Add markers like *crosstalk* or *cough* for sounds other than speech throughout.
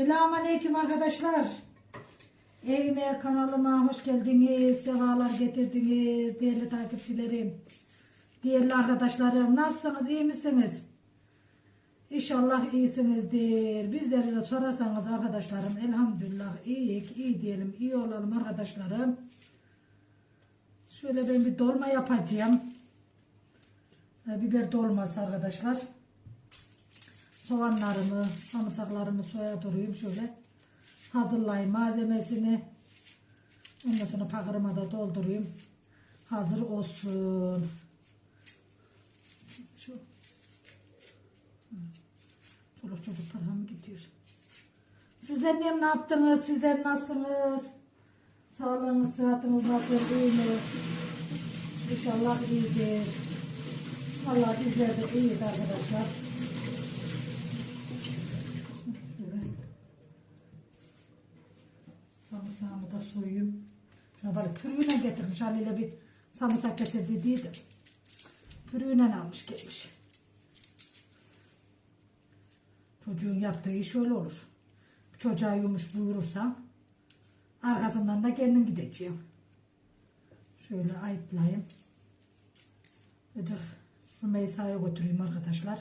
Selamünaleyküm arkadaşlar. Evime kanalıma hoş geldiniz. Sefalar getirdiniz değerli takipçilerim. Değerli arkadaşlarım nasılsınız iyi misiniz? İnşallah iyisinizdir. Bizleri de sorarsanız arkadaşlarım elhamdülillah iyi, iyi diyelim iyi olalım arkadaşlarım. Şöyle ben bir dolma yapacağım. Biber dolması arkadaşlar. Soğanlarımı, sarımsaklarımı soya duruyum şöyle. Hazırlayayım malzemesini. Ondan sonra pakırıma da doldurayım. Hazır olsun. Şu. Çoluk çocuk param gidiyor. Sizler ne, yaptınız? Sizler nasılsınız? Sağlığınız, sıhhatiniz nasıl? İyi mi? İnşallah iyidir. Allah bizler de iyiyiz arkadaşlar. Şöyle. Sarımsağımı da soyayım. Şuna böyle pürüğüne getirmiş. Haliyle bir sarımsak getirdi değildim. Pürüğüne almış gelmiş. Çocuğun yaptığı iş öyle olur. Çocuğa yumuş buyurursam arkasından da kendim gideceğim. Şöyle ayıtlayayım. Azıcık şu meysaya götüreyim arkadaşlar.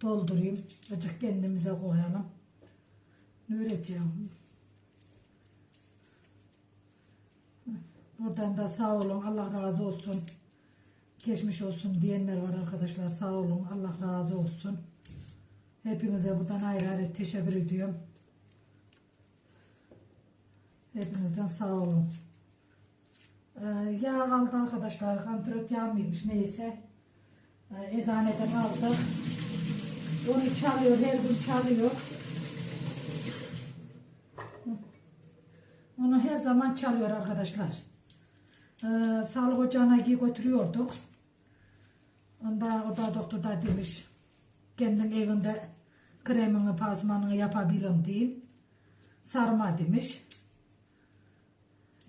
Doldurayım. Azıcık kendimize koyalım. Ne üreteceğim? Buradan da sağ olun. Allah razı olsun. Geçmiş olsun diyenler var arkadaşlar. Sağ olun. Allah razı olsun. Hepinize buradan ayrı ayrı teşekkür ediyorum. Hepinizden sağ olun. Ee, yağ aldı arkadaşlar. Kantrot yağ mıymış neyse. Ee, eczaneden aldık. Onu çalıyor. Her gün çalıyor. Onu her zaman çalıyor arkadaşlar. Ee, sağlık ocağına götürüyorduk. Onda o da doktor da demiş kendin evinde kremini pazmanını yapabilirim diyeyim. Sarma demiş.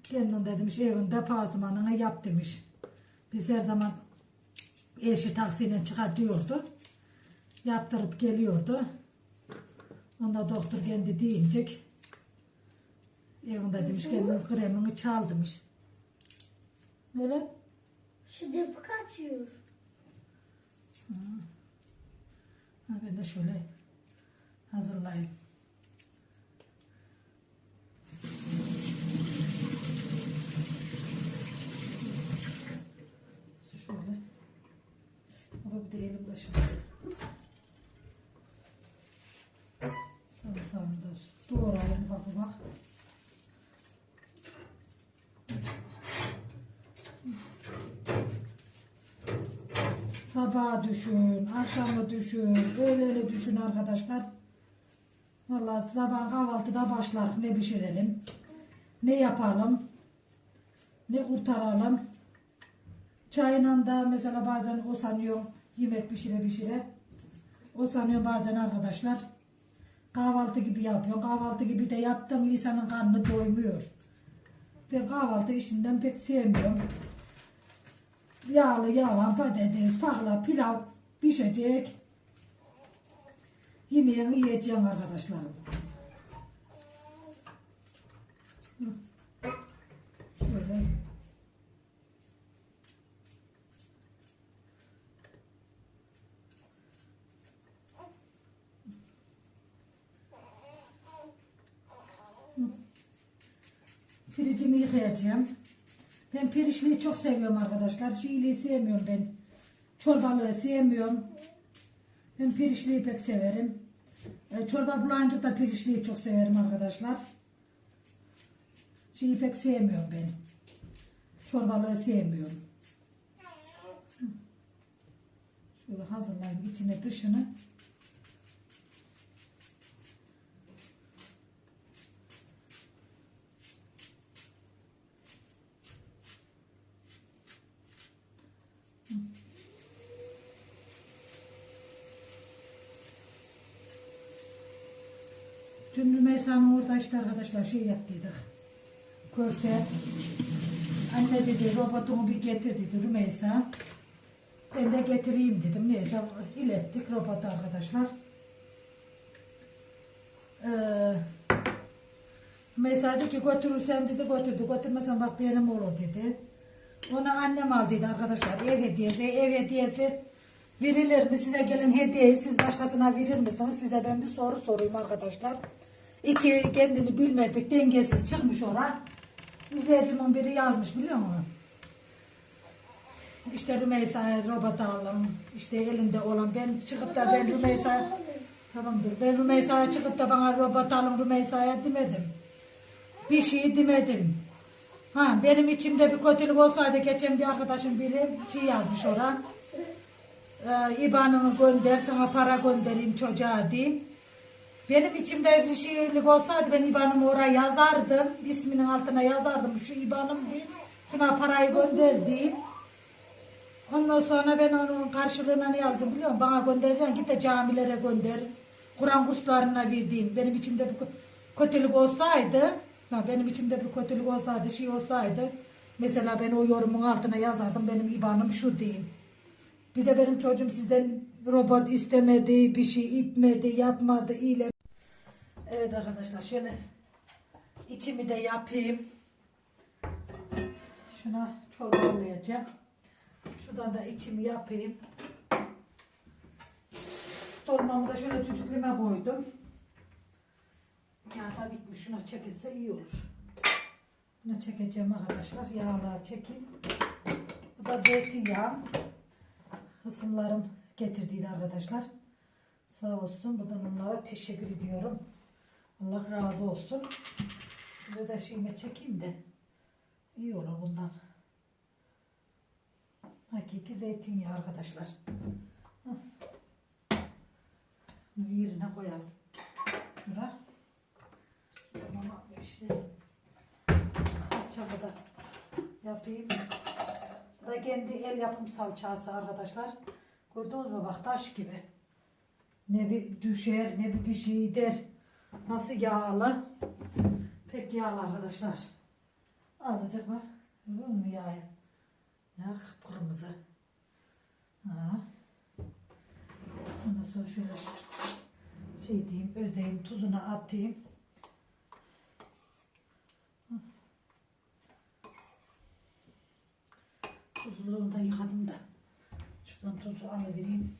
Kendin de demiş evinde pazmanını yap demiş. Biz her zaman eşi taksiyle çıkartıyordu. Yaptırıp geliyordu. Onda doktor kendi deyince evinde demiş kendin kremini çal demiş. Nere? Şu depo kaçıyor. Ha, ben de şöyle hazırlayayım. Şöyle. Ama bir de elim başım. Sarımsağını da doğrayayım bak bak. Sabaha düşün, akşamı düşün, öğleni düşün arkadaşlar. Vallahi sabah kahvaltıda başlar. Ne pişirelim, ne yapalım, ne kurtaralım. Çayla da mesela bazen o sanıyor yemek pişire pişire. O sanıyor bazen arkadaşlar. Kahvaltı gibi yapıyor. Kahvaltı gibi de yaptım insanın karnı doymuyor. Ben kahvaltı işinden pek sevmiyorum yağlı yavan patates, pakla, pilav pişecek. Yemeğini yiyeceğim arkadaşlarım. Şöyle. Hı. Piricimi yıkayacağım. Ben pirişliği çok seviyorum arkadaşlar. Şiiliği sevmiyorum ben. Çorbalığı sevmiyorum. Ben pirişliği pek severim. E, çorba bulanca da pirişliği çok severim arkadaşlar. Şeyi pek sevmiyorum ben. Çorbalığı sevmiyorum. Şöyle hazırlayayım içine dışını. Rümeysa'nın orada işte arkadaşlar şey yaptıydık. Köfte. Anne dedi robotumu bir getir dedi Rümeysa. Ben de getireyim dedim. Neyse ilettik robotu arkadaşlar. Ee, Mesela dedi ki götürürsen dedi götürdü. Götürmesen bak benim olur dedi. Ona annem aldıydı arkadaşlar. Ev hediyesi. Ev hediyesi verilir mi? Size gelen hediyeyi siz başkasına verir misiniz? Size ben bir soru sorayım arkadaşlar. İki kendini bilmedik dengesiz çıkmış olan. İzleyicimin biri yazmış biliyor musun? İşte Rümeysa'ya robot aldım. İşte elinde olan ben çıkıp da ben Rümeysa Tamamdır. Ben Rümeysa'ya çıkıp da bana robot alın Rümeysa'ya demedim. Bir şey demedim. Ha benim içimde bir kötülük olsaydı geçen bir arkadaşım biri şey yazmış ona. Ee, İban'ını gönder sana para göndereyim çocuğa diyeyim. Benim içimde bir şeylik olsaydı ben İban'ımı oraya yazardım. isminin altına yazardım. Şu İban'ım diyeyim. Şuna parayı gönder diyeyim. Ondan sonra ben onun karşılığına ne yazdım biliyor musun? Bana göndereceksin git de camilere gönder. Kur'an kurslarına verdiğin. Benim içimde bir kö- kötülük olsaydı, benim içimde bir kötülük olsaydı, şey olsaydı, mesela ben o yorumun altına yazardım, benim ibanım şu diyeyim. Bir de benim çocuğum sizden robot istemedi, bir şey itmedi, yapmadı, iyile. Evet arkadaşlar şöyle içimi de yapayım. Şuna çorba koyacağım. Şuradan da içimi yapayım. Dolmamı da şöyle düdüklüme koydum. Ya da bitmiş. Şuna çekilse iyi olur. Buna çekeceğim arkadaşlar. Yağla çekeyim. Bu da zeytinyağı. Hısımlarım getirdiydi arkadaşlar. Sağ olsun. Buradan onlara teşekkür ediyorum. Allah razı olsun. Şöyle de şeyime çekeyim de. iyi olur bundan. Hakiki zeytinyağı arkadaşlar. Bunu yerine koyalım. Şura. Tamam işte. Salçamı da yapayım. Bu da kendi el yapım salçası arkadaşlar. Gördünüz mü bak taş gibi. Ne bir düşer ne bir bir şey der. Nasıl yağlı. Pek yağlı arkadaşlar. Azıcık bak. Görüyor musun yağı? Ya kırmızı. Ha. Ondan sonra şöyle şey diyeyim, özeyim, tuzunu atayım. Hı. Tuzluğunu da yıkadım da. Şuradan tuzu alıvereyim.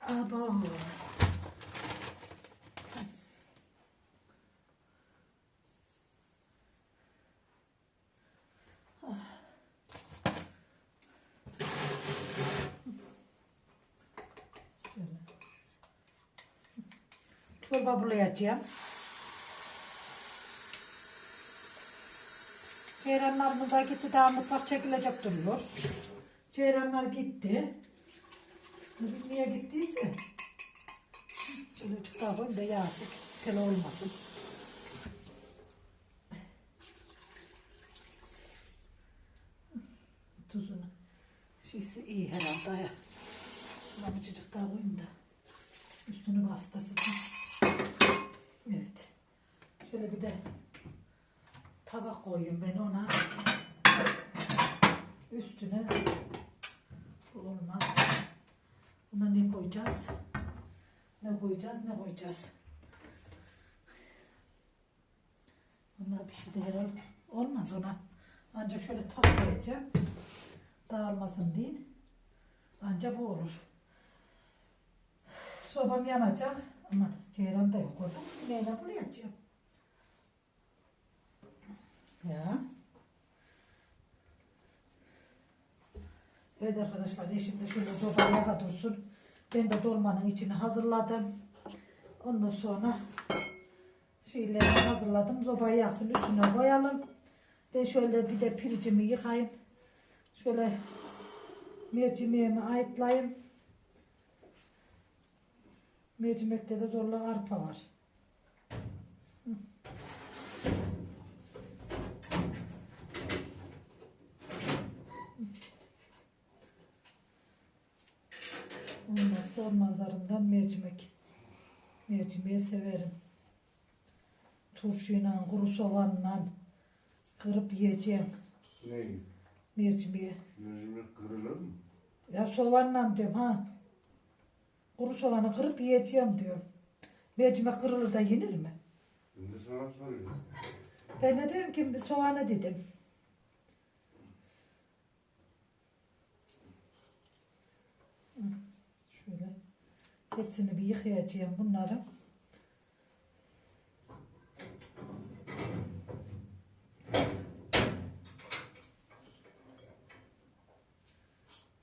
Aba. Çorba bulayacağım. Ceyranlarımız da gitti. Daha mutfak çekilecek duruyor. Ceyranlar gitti. Niye gittiyse. Şöyle çıkar koyayım da yağsın. Tel olmasın. Tuzunu. Şişi iyi herhalde ya. Şuna bir çocuk daha koyayım da. Üstünü bastasın. Evet. Şöyle bir de tabak koyayım ben ona. Üstüne olmaz. Buna ne koyacağız? Ne koyacağız? Ne koyacağız? Ona bir şey de herhal olmaz ona. Ancak şöyle tat koyacağım. Dağılmasın diye. Ancak bu olur. Sobam yanacak. Aman ceyran da yok orada. Neyle buraya açacağım? Ya. Evet arkadaşlar eşim de şöyle sobaya dursun. Ben de dolmanın içini hazırladım. Ondan sonra şeyleri hazırladım. Sobayı yaksın üstüne koyalım. Ben şöyle bir de piricimi yıkayayım. Şöyle mercimeğimi ayıtlayayım. Mercimekte de zorla arpa var. Hı. Olmazsa olmazlarımdan mercimek. Mercimeği severim. Turşuyla, kuru soğanla kırıp yiyeceğim Ne? mercimeği. Mercimek kırılır mı? Ya soğanla diyorum ha. Kuru soğanı kırıp yiyeceğim diyorum. Mercimek kırılır da yenir mi? Şimdi sana soruyorum. Ben de diyorum ki soğanı dedim. Hı, Şöyle hepsini bir yıkayacağım bunları.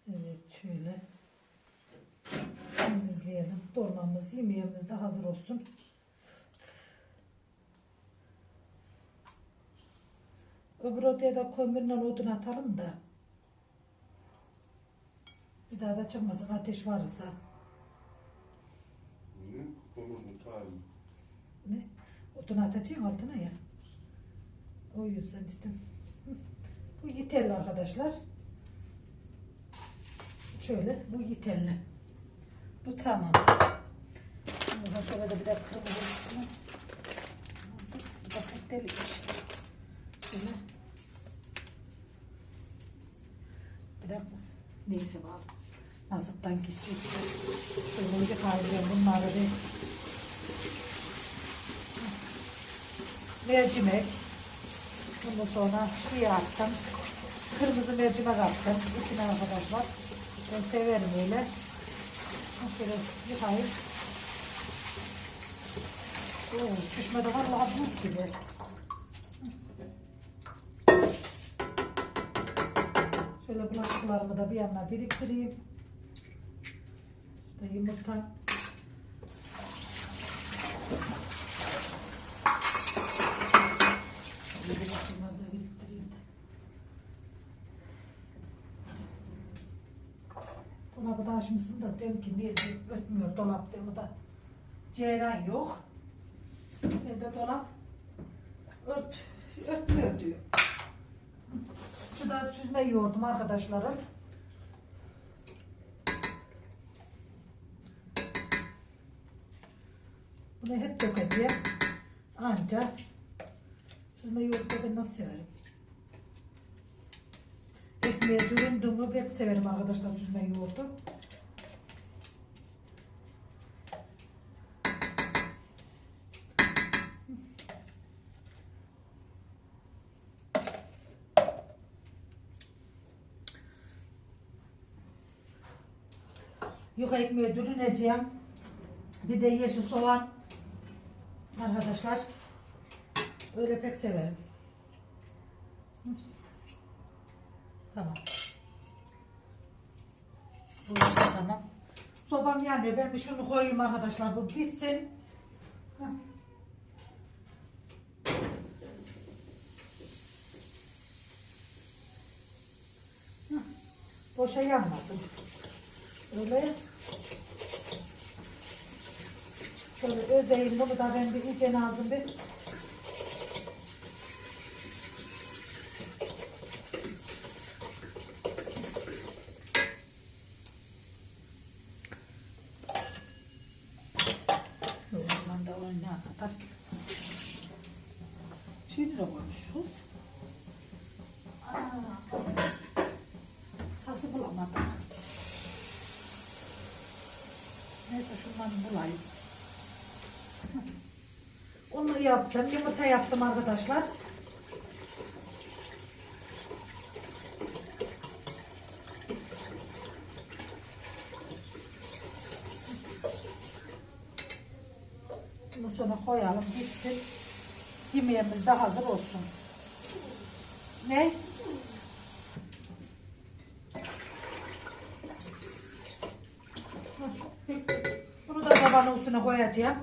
Evet şöyle temizleyelim. Dolmamız, yemeğimiz de hazır olsun. Öbür odaya da kömürle odun atalım da. Bir daha da çıkmasın ateş varsa. Ne? Konu tutarım. Ne? Odun atacağım altına ya. O yüzden dedim. Bu yeterli arkadaşlar. Şöyle bu yeterli. Bu tamam. Ben şöyle de bir de kırmızı da pek delikmiş. Şöyle. Bir dakika. Neyse var. Nasipten geçecek. Şöyle bir kaydırıyorum bunları bir. Mercimek. Ondan sonra şey attım. Kırmızı mercimek attım. İçine arkadaşlar. Ben severim öyle. Şöyle yıkayıp. Oo, çüşmede vallahi bulut gibi. Şöyle bulaşıklarımı da bir yana biriktireyim. İşte yumurta. Şöyle bulaşıkları da biriktireyim de. Dolabı da da diyorum ki niye ötmüyor dolap diyorum da. Ceyran yok. Ben de dolap ört, ötmüyor diyor. Şurada süzme yoğurdum arkadaşlarım. Bunu hep dökeceğim. Anca süzme yoğurdu ben nasıl severim. Ekmeğe düründüğümü pek severim arkadaşlar süzme yoğurdu. Yuka ekmeğe dürüneceğim. Bir de yeşil soğan. Arkadaşlar. Öyle pek severim. Hı. Tamam. Bu işte tamam. Sobam yanıyor. Ben bir şunu koyayım arkadaşlar. Bu pişsin. Boşa yanmasın. Öyle. Şöyle özeyim bunu da ben bir iyice lazım bir. Oradan da oynaya kadar. Şimdi de konuşuruz. Aa, Tası bulamadım. Neyse şundan bulayım. Yaptım. Yumurta yaptım arkadaşlar. Bunu sonra koyalım gitsin. Yemeğimiz de hazır olsun. Ne? Bunu da tabanın üstüne koyacağım.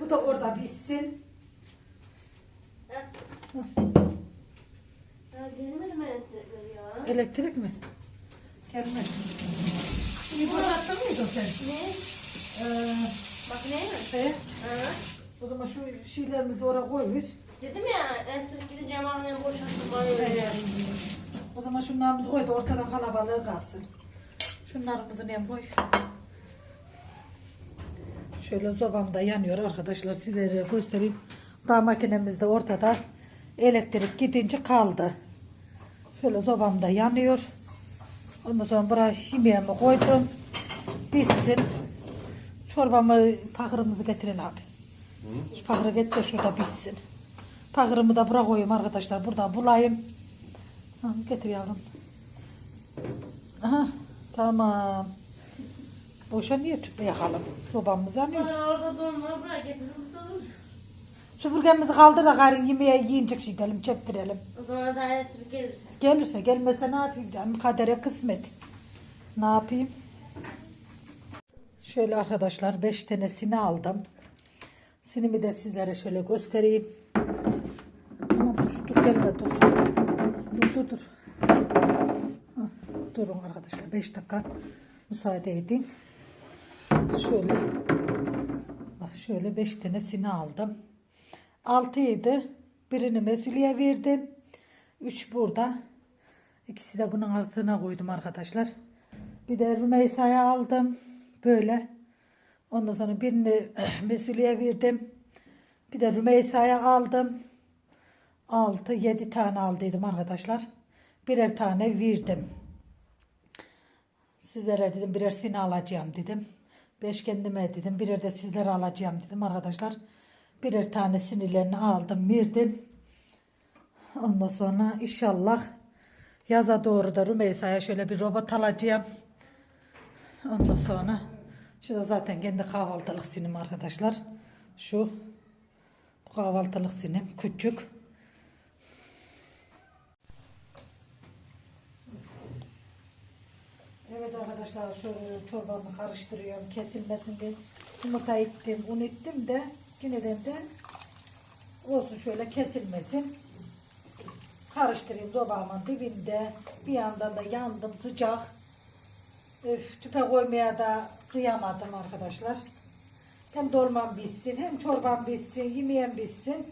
Bu da orada pişsin. Ya gelmedim elektrikleri ya. Elektrik mi? Gelmez. İyi boşaltta mıydın sen? Ne? Ee, Makineye mi? şey, Hı. o zaman şu şeylerimizi oraya koyuyor. Dedim ya elektrik gidince makineyi boşalttım. Ee, geldim. o zaman şunlarımızı koy da ortada kalabalığı kalsın. Şunlarımızı nem koy. Şöyle sobam da yanıyor arkadaşlar size göstereyim. Daha makinemiz de ortada. Elektrik gidince kaldı. Şöyle sobam da yanıyor. Ondan sonra buraya yemeğimi koydum. Pişsin. Çorbamı, pakırımızı getirin abi. Hı? Şu pahırı et de şurada pişsin. Pahırımı da bırak koyayım arkadaşlar. Burada bulayım. Ha, getir yavrum. Aha, tamam. Boşa niye tüpe yakalım? Sobamızı yanıyor. Orada donma bırak getir burada dur. Süpürgemizi kaldır da karın yemeğe yiyince şey gidelim çektirelim. O da elektrik gelirse. Gelirse gelmezse ne yapayım canım kadere kısmet. Ne yapayım? Şöyle arkadaşlar 5 tanesini aldım. Sinimi de sizlere şöyle göstereyim. Tamam dur dur gelme dur. Dur dur dur. Hah, Durun arkadaşlar 5 dakika müsaade edin. Şöyle bak şöyle 5 tanesini aldım. 6 idi. Birini Mesuli'ye verdim. 3 burada. İkisi de bunun altına koydum arkadaşlar. Bir de Rümeysa'ya aldım. Böyle. Ondan sonra birini *clears throat* Mesuli'ye verdim. Bir de Rümeysa'ya aldım. 6 7 tane aldıydım arkadaşlar. Birer tane verdim. Sizlere dedim birer sini alacağım dedim. Beş kendime dedim. Birer de sizlere alacağım dedim arkadaşlar. Birer tane sinilerini aldım verdim. Ondan sonra inşallah yaza doğru da Rümeysa'ya şöyle bir robot alacağım. Ondan sonra şu da zaten kendi kahvaltılık sinim arkadaşlar. Şu kahvaltılık sinim küçük. Evet arkadaşlar şöyle çorbamı karıştırıyorum kesilmesin diye yumurta ettim un ettim de yine de de olsun şöyle kesilmesin. Karıştırayım dobağımın dibinde. Bir yandan da yandım sıcak. Öf, tüpe koymaya da kıyamadım arkadaşlar. Hem dolmam bitsin hem çorbam bitsin yemeğim bitsin.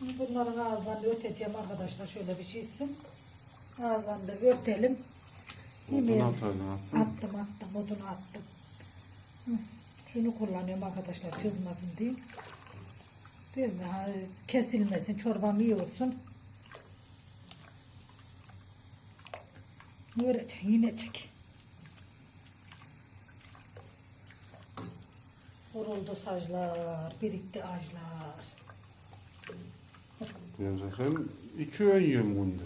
Bunların ağızlarını örteceğim arkadaşlar şöyle bir şeysin. Ağızlarını da örtelim. Odun Yemeğim. ataydın attın. Attım attım odunu attım. Hı, Şunu kullanıyorum arkadaşlar çizmesin diye. Değil mi? Ha, Kesilmesin çorbam iyi olsun. Ne öğreteceksin yine çek. Vuruldu saclar, birikti ağaçlar. Ben zaten iki öğün yiyorum günde.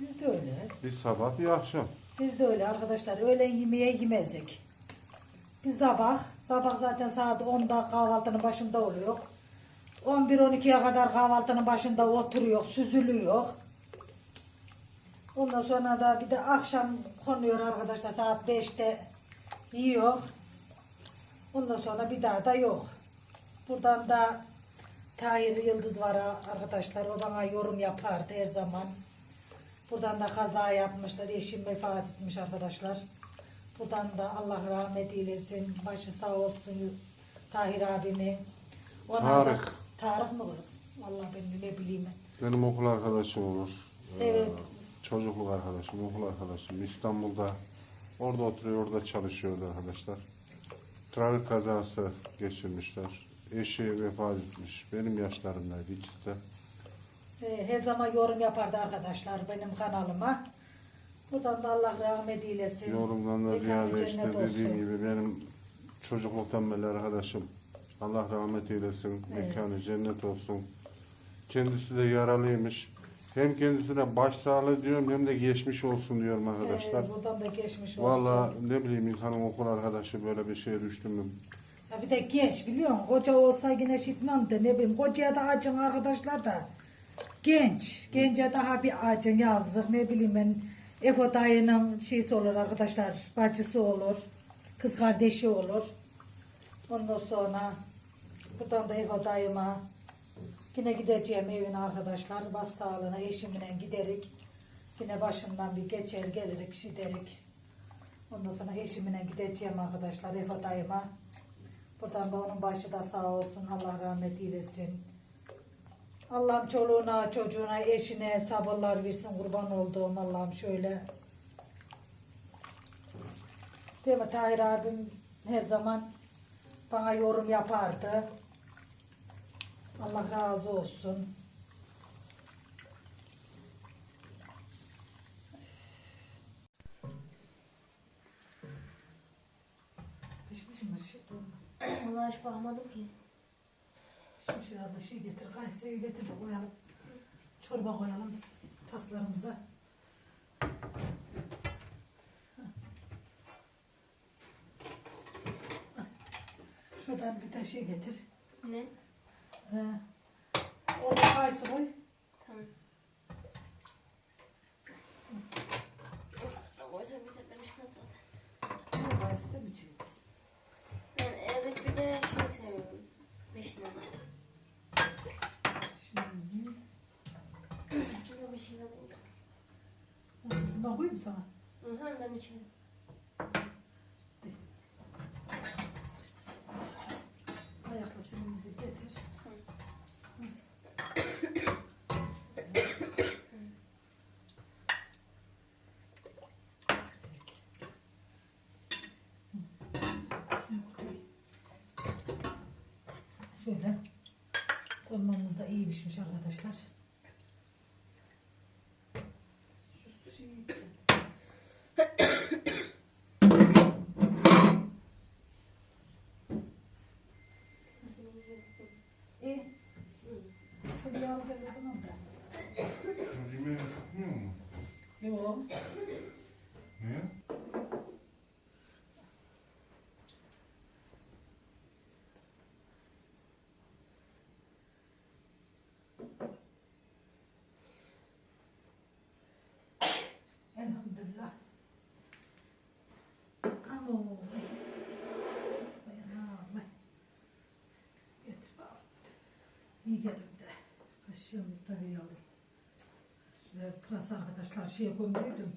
Biz de öyle. Bir sabah bir akşam. Biz de öyle arkadaşlar. Öğlen yemeğe yemezdik. Biz sabah, sabah zaten saat 10'da kahvaltının başında oluyor. 11-12'ye kadar kahvaltının başında oturuyor, süzülüyor. Ondan sonra da bir de akşam konuyor arkadaşlar saat 5'te yiyor. Ondan sonra bir daha da yok. Buradan da Tahir Yıldız var arkadaşlar. O bana yorum yapardı her zaman. Buradan da kaza yapmışlar. Eşim vefat etmiş arkadaşlar. Buradan da Allah rahmet eylesin. Başı sağ olsun Tahir abimi. Ona da- Tarık. Tarık mı kız? Vallahi ben ne bileyim. Benim okul arkadaşım olur. Ee, Evet. çocukluk arkadaşım, okul arkadaşım. İstanbul'da orada oturuyor, orada çalışıyordu arkadaşlar. Trafik kazası geçirmişler. Eşi vefat etmiş. Benim yaşlarımdaydı ikisi de. Ee, Her zaman yorum yapardı arkadaşlar benim kanalıma. Buradan da Allah rahmet eylesin. Yorumdan da ziyade işte dediğim olsun. gibi benim çocukluktan beri arkadaşım. Allah rahmet eylesin. Evet. Mekanı cennet olsun. Kendisi de yaralıymış. Hem kendisine başsağlığı diyorum hem de geçmiş olsun diyorum arkadaşlar. Ee, buradan da geçmiş olsun. Vallahi ne bileyim insanın okul arkadaşı böyle bir şeye düştü mü? Ya bir de genç biliyor musun? Koca olsa yine şitman da ne bileyim. Kocaya da acın arkadaşlar da. Genç. Gence daha bir acın yazdık ne bileyim ben. Efo dayının şeysi olur arkadaşlar. Bacısı olur. Kız kardeşi olur. Ondan sonra buradan da Efo dayıma yine gideceğim evine arkadaşlar. Bas sağlığına eşimle giderik. Yine başından bir geçer gelirik şiderik. Ondan sonra eşimle gideceğim arkadaşlar Efo dayıma. Buradan da onun başı da sağ olsun. Allah rahmet eylesin. Allah'ım çoluğuna, çocuğuna, eşine sabırlar versin kurban olduğum Allah'ım şöyle. Değil mi Tahir abim her zaman bana yorum yapardı. Allah razı olsun. Pişmiş mi? Ona hiç bakmadım ki. Şimdi şurada şey getir, kayısıyı getir de koyalım. Çorba koyalım taslarımıza. Şuradan bir de şey getir. Ne? Ee, orada kayısı koy. Tamam. Kayısı da biçimiz. Ben evet bir de şey seviyorum. Vişne. Şimdi Şurada bir şey alayım. Şundan koyayım sana. Hı, Önden içelim. Ayaklı simimizi getir. Şöyle. Dolmamız da iyi pişmiş arkadaşlar. Şu şeyi- İyi. Sen yağlı geliyordun orada. Yemeği sıkmıyor mu? Yok. Niye? Elhamdülillah. Amo. Bayanağım. Getir bakalım. İyi gelir de. Kaşığımız da bir pırasa arkadaşlar şeye koyduydum.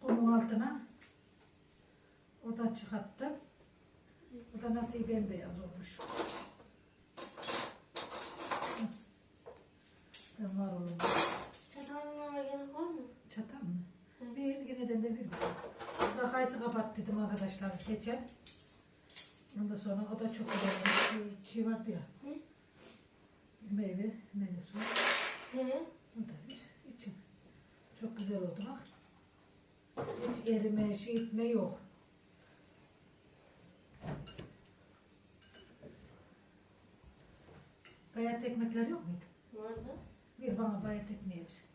Kumun altına. Oradan çıkarttım. O da nasıl bembeyaz olmuş. Ben var oğlum. Çatalına gerek var mı? Çatal mı? Hı. Bir yine de bir. Daha kayısı kapat dedim arkadaşlar geçen. Ondan sonra o da çok güzel. Şu Şey vardı ya. Ne? Meyve, meyve suyu. He? O da bir için. Çok güzel oldu bak. Hiç erime, şey etme yok. Bayat ekmekler yok muydu? Vardı. Bir bana bayat ekmeği bir.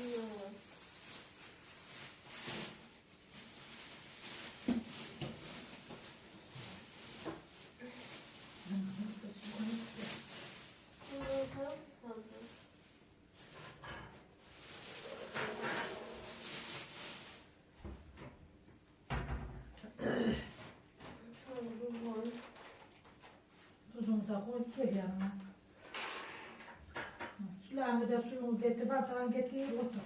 Bilmiyorum. Bunları tamam mı? Şöyle bir bol. Gel yanına. Sularını da suyunu getir, bardağını getir, otur.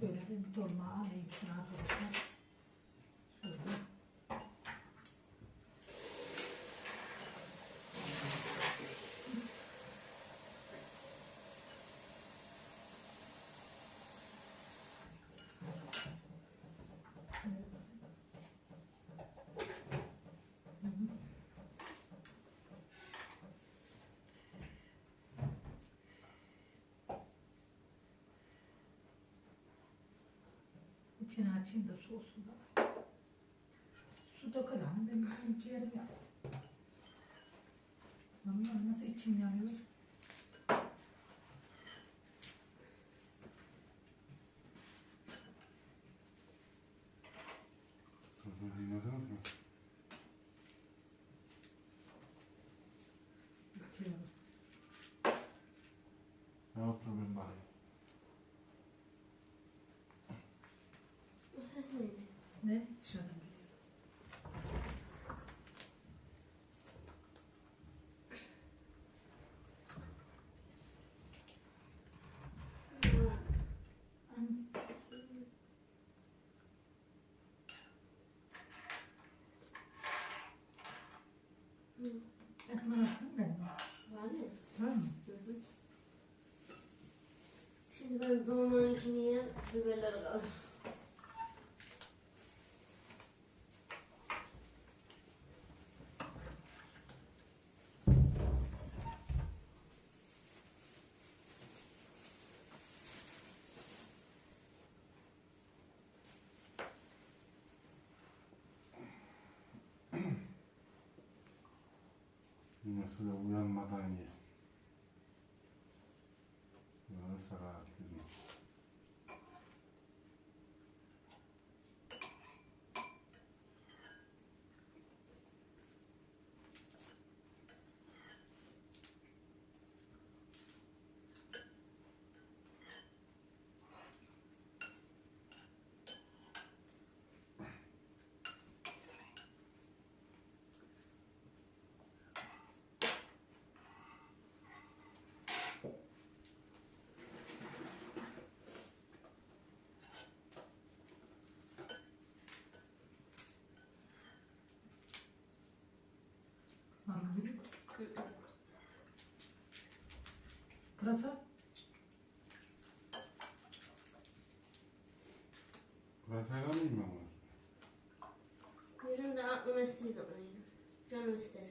Şöyle bir dolma alayım şunu arkadaşlar. Şöyle. İçini açayım da soğusun da. Su dökül hanım benim ciğerim yaptı. Vallahi nasıl içim yanıyor. Tuzu dinlediniz mi? Bitiyorum. Ne yaptım ben bari? Bu ses neydi? Ne? Dışarıdan geliyor. Ekmek atsın benim. Var mı? Var mı? Hı hı. Dolmanın içini yer, biberleri kalır. Mesela uyanmadan ye. Böyle sarar gibi. Vallahi. Burası? Pırasayla mı yiyeyim ama? Yerim de aklım estiği zaman yerim. Canım ister.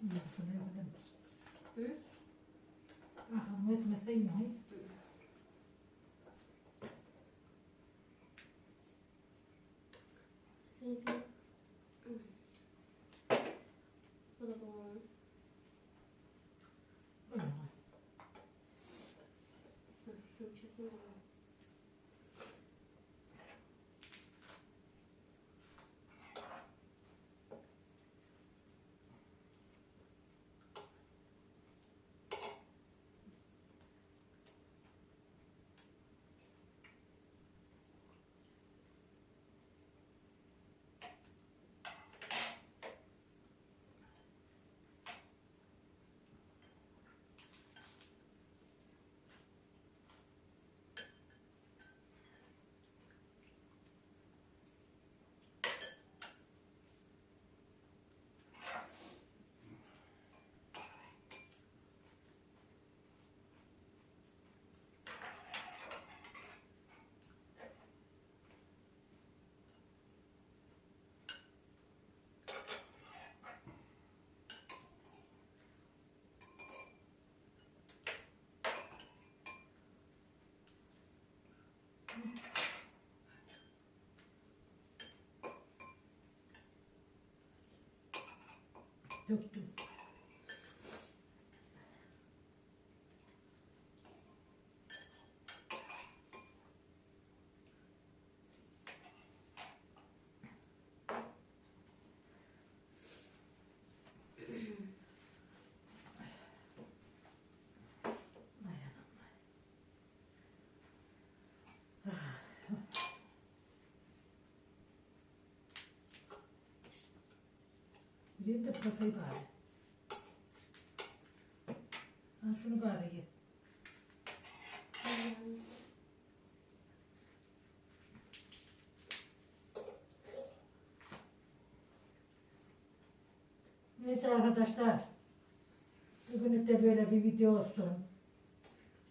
Burası ne yapalım? Hı? Aha, mesmese yiyor. Seninki... Hı. Bu da babamın. Öyle. Hı, şunu Döktüm. Yiyeyim de pırasayı bari. Ha, şunu bari ye. Neyse arkadaşlar. Bugünlük de böyle bir video olsun.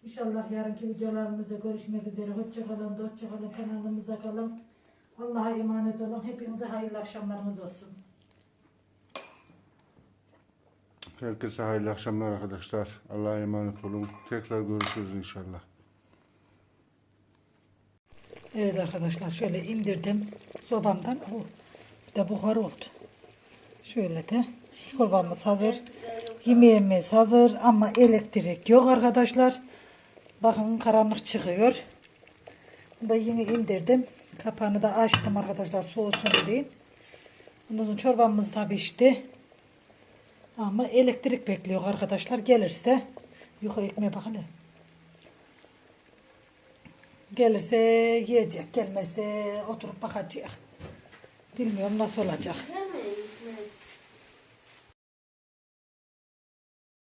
İnşallah yarınki videolarımızda görüşmek üzere. Hoşça kalın, hoşça kalın. Kanalımızda kalın. Allah'a emanet olun. Hepinize hayırlı akşamlarınız olsun. Herkese hayırlı akşamlar arkadaşlar. Allah'a emanet olun. Tekrar görüşürüz inşallah. Evet arkadaşlar şöyle indirdim sobamdan. Oh, bir de buhar oldu. Şöyle de çorbamız hazır. Yemeğimiz hazır ama elektrik yok arkadaşlar. Bakın karanlık çıkıyor. Bunu da yine indirdim. Kapağını da açtım arkadaşlar soğusun diye. Sonra çorbamız da pişti. Ama elektrik bekliyor arkadaşlar. Gelirse yukarı ekmeğe bak. Gelirse yiyecek, gelmezse oturup bakacak. Bilmiyorum nasıl olacak. Gelme